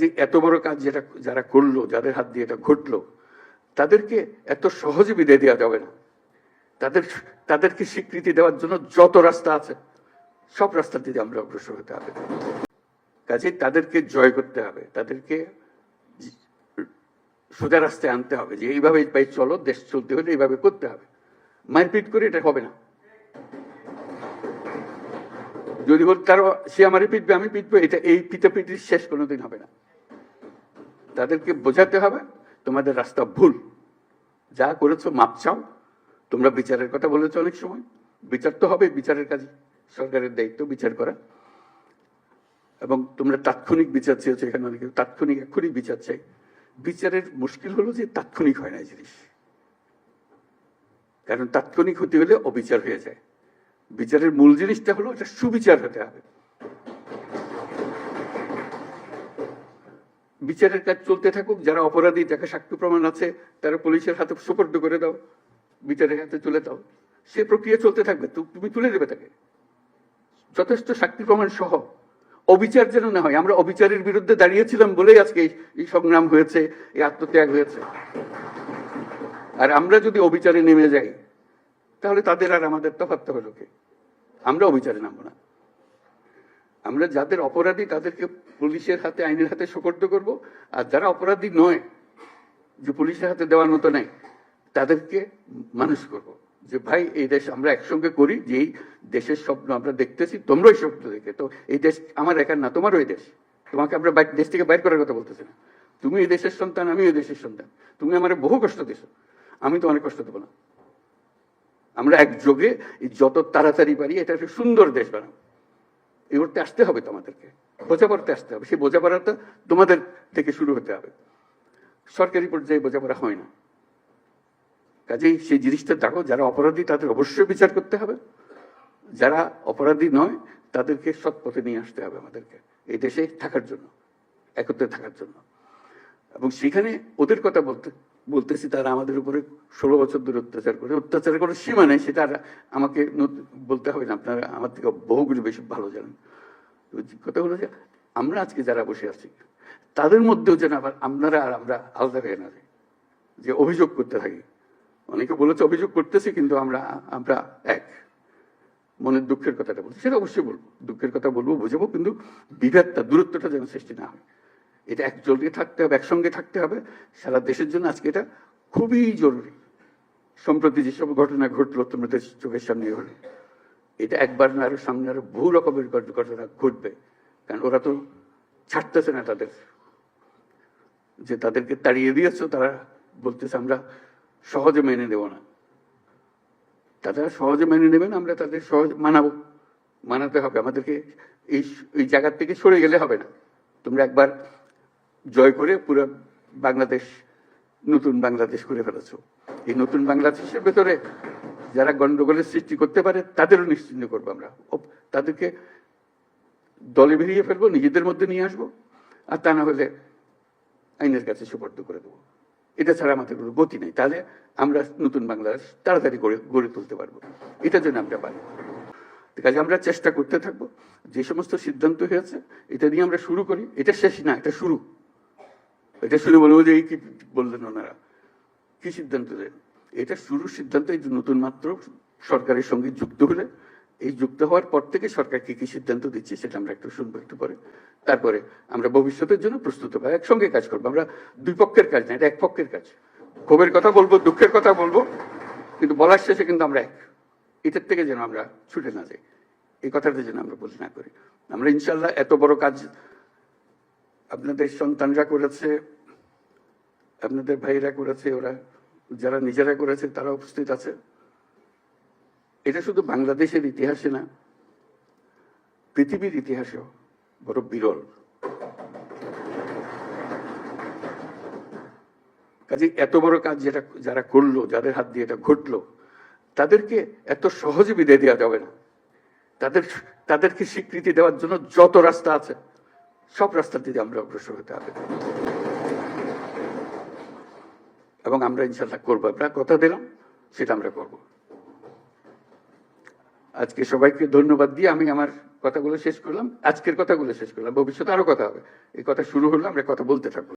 যে এত বড় কাজ যেটা যারা করল, যাদের হাত দিয়ে এটা ঘটলো, তাদেরকে এত সহজে বিদায় দেওয়া যাবে না। তাদের, তাদেরকে স্বীকৃতি দেওয়ার জন্য যত রাস্তা আছে, সব রাস্তা দিয়ে আমরা অগ্রসর হতে হবে। কাজে তাদেরকে জয় করতে হবে, তাদেরকে সোজা রাস্তায় আনতে হবে যে এইভাবে ভাই চলো, দেশ চলতে হলে এইভাবে করতে হবে। মারপিট করে এটা হবে না। যদি বল তার, সে আমারে পিটবে, আমি পিটবো, এটা এই পিতা পিটাপিটির শেষ কোনোদিন হবে না। তাদেরকে বোঝাতে হবে, তোমাদের রাস্তা ভুল। যা করেছ মাপ চাও। তোমরা বিচারের কথা বলেছ অনেক সময়। বিচার তো হবে, বিচারের কাজে সরকারের দায়িত্ব বিচার করা। এবং তোমরা তাৎক্ষণিক বিচার চেয়েছো এখানে অনেকে। তাৎক্ষণিক এক্ষুনি বিচার চাই। বিচারের মুশকিল হলো যে তাৎক্ষণিক হয় না জিনিস। কারণ তাৎক্ষণিক হতে হলে অবিচার হয়ে যায়। বিচারের মূল জিনিসটা হলো এটা সুবিচার হতে হবে। বিচারের কাজ চলতে থাকুক, যারা অপরাধী, যাকে সাক্ষ্য প্রমাণ আছে, তারা পুলিশের হাতে সুপর্দ করে দাও, বিচারের হাতে তুলে দাও। সে প্রক্রিয়া চলতে থাকবে তুমি তুলে দেবে তাকে। যথেষ্ট সাক্ষী প্রমাণ সহ। অবিচার যেন না হয়, আমরা অবিচারের বিরুদ্ধে দাঁড়িয়েছিলাম বলেই আজকে এই- সংগ্রাম হয়েছে, এই আত্মত্যাগ হয়েছে। আর আমরা যদি অবিচারে নেমে যাই, তাহলে তাদের আর আমাদের তফাৎ হবে কি আমরা অবিচারে নামবো না। আমরা যাদের অপরাধী, তাদেরকে পুলিশের হাতে, আইনের হাতে সুপর্দ করব। আর যারা অপরাধী নয়, যে পুলিশের হাতে দেওয়ার মতো নাই, তাদেরকে মানুষ করব। যে ভাই, এই দেশ আমরা একসঙ্গে করি যে দেশের স্বপ্ন আমরা দেখতেছি তোমরাও এই স্বপ্ন দেখে। তো এই দেশ আমার একার না, তোমারও এই দেশ। তোমাকে আমরা দেশ থেকে বাইর করার কথা বলতেছি না। তুমি এই দেশের সন্তান আমি এই দেশের সন্তান। তুমি আমার বহু কষ্ট দিছো। আমি তো অনেক কষ্ট দেবো না। আমরা একযোগে যত তাড়াতাড়ি পারি, এটা একটা সুন্দর দেশ বানাবো। এই করতে আসতে হবে তোমাদেরকে। বোঝাপড়াতে আসতে হবে। সেই বোঝাপড়াটা তোমাদের থেকে শুরু হতে হবে। সরকারি পর্যায়ে বোঝাপড়া হয় না। কাজেই সেই জিনিসটা দেখো, যারা অপরাধী তাদের অবশ্যই বিচার করতে হবে। যারা অপরাধী নয়, তাদেরকে সৎ পথে নিয়ে আসতে হবে আমাদেরকে। এই দেশে থাকার জন্য, একত্রে থাকার জন্য। এবং সেখানে ওদের কথা বলতে, বলতেছি, তারা আমাদের উপরে ষোলো বছর ধরে অত্যাচার করে অত্যাচারের কোনো সীমা নেই, সেটা আমাকে বলতে হবে না। আপনারা আমার থেকে বহুগুলো বেশি ভালো জানেন। কথা হলো যে আমরা আজকে যারা বসে আছি, তাদের মধ্যেও যেন আবার আপনারা আর আমরা আলাদা হয়ে না যে অভিযোগ করতে থাকি। অনেকে বলেছে অভিযোগ করতেছি কিন্তু আমরা আমরা এক। মনের দুঃখের কথাটা বলছি। সেটা অবশ্যই বলব। দুঃখের কথা বলব, বুঝাবো, কিন্তু বিভেদটা, দূরত্বটা যেন সৃষ্টি না হয়। এটা একজোটে থাকতে হবে, একসঙ্গে থাকতে হবে। সারা দেশের জন্য আজকে এটা খুবই জরুরি। সম্প্রতি যেসব ঘটনা ঘটলো, তোমাদের চোখের সামনে হলো এটা একবার না, আরও সামনে আরও বহু রকমের ঘটনা ঘটবে। কারণ ওরা তো ছাড়তেছে না তাদের। যে তাদেরকে তাড়িয়ে দিয়েছ, তারা বলতেছে আমরা সহজে মেনে নেব না। তারা সহজে মেনে নেবেন আমরা তাদের সহজ মানাবো। মানাতে হবে। আমাদেরকে এই এই জায়গার থেকে সরে গেলে হবে না। তোমরা একবার জয় করে পুরো বাংলাদেশ, নতুন বাংলাদেশ করে ফেলেছো। এই নতুন বাংলাদেশের ভেতরে যারা গন্ডগোলের সৃষ্টি করতে পারে, তাদেরও নিশ্চিন্ত করব আমরা। তাদেরকে দলে বেরিয়ে ফেলব, নিজেদের মধ্যে নিয়ে আসব, আর তা না হলে আইনের কাছে সুপর্দ করে দেবো। এটা ছাড়া আমাদের কোনো গতি নেই। তাহলে আমরা নতুন বাংলাদেশ তাড়াতাড়ি গড়ে গড়ে তুলতে পারব। এটার জন্য আমরা পারি। কাজে আমরা চেষ্টা করতে থাকব। যে সমস্ত সিদ্ধান্ত হয়েছে, এটা নিয়ে আমরা শুরু করি। এটা শেষ না, এটা শুরু। এটা শুরু বলব যে এই কি বললেন ওনারা? কি সিদ্ধান্ত দেন? এটা শুরুর সিদ্ধান্ত, এই নতুন মাত্র সরকারের সঙ্গে যুক্ত হলে, এই যুক্ত হওয়ার পর থেকে সরকার কি কি সিদ্ধান্ত দিচ্ছে সেটা আমরা একটু শুনব একটু পরে। তারপরে আমরা ভবিষ্যতের জন্য প্রস্তুত হব, একসঙ্গে কাজ করব। আমরা দুই পক্ষের কাজ না, এটা এক পক্ষের কাজ। ক্ষোভের কথা বলব, দুঃখের কথা বলব, কিন্তু বলার শেষে কিন্তু আমরা এক। এটার থেকে যেন আমরা ছুটে না যাই, এই কথাটা যেন আমরা বলি না করি। আমরা ইনশাল্লাহ এত বড় কাজ আপনাদের সন্তানরা করেছে, আপনাদের ভাইরা করেছে, ওরা যারা নিজেরা করেছে, তারা উপস্থিত আছে। এটা শুধু বাংলাদেশের ইতিহাসে না, পৃথিবীর ইতিহাসেও বড় বিরল। কাজে এত বড় কাজ যেটা, যারা করল, যাদের হাত দিয়ে এটা ঘটলো, তাদেরকে এত সহজে বিদায় দেওয়া যাবে না। তাদের, তাদেরকে স্বীকৃতি দেওয়ার জন্য যত রাস্তা আছে, সব রাস্তা দিয়ে আমরা অগ্রসর হতে হবে। এবং আমরা ইনশাল্লাহ করব। আমরা কথা দিলাম, সেটা আমরা করব। আজকে সবাইকে ধন্যবাদ দিয়ে আমি আমার কথাগুলো শেষ করলাম। আজকের কথাগুলো শেষ করলাম। ভবিষ্যতে আরও কথা হবে। এই কথা শুরু হলো, আমরা কথা বলতে থাকব।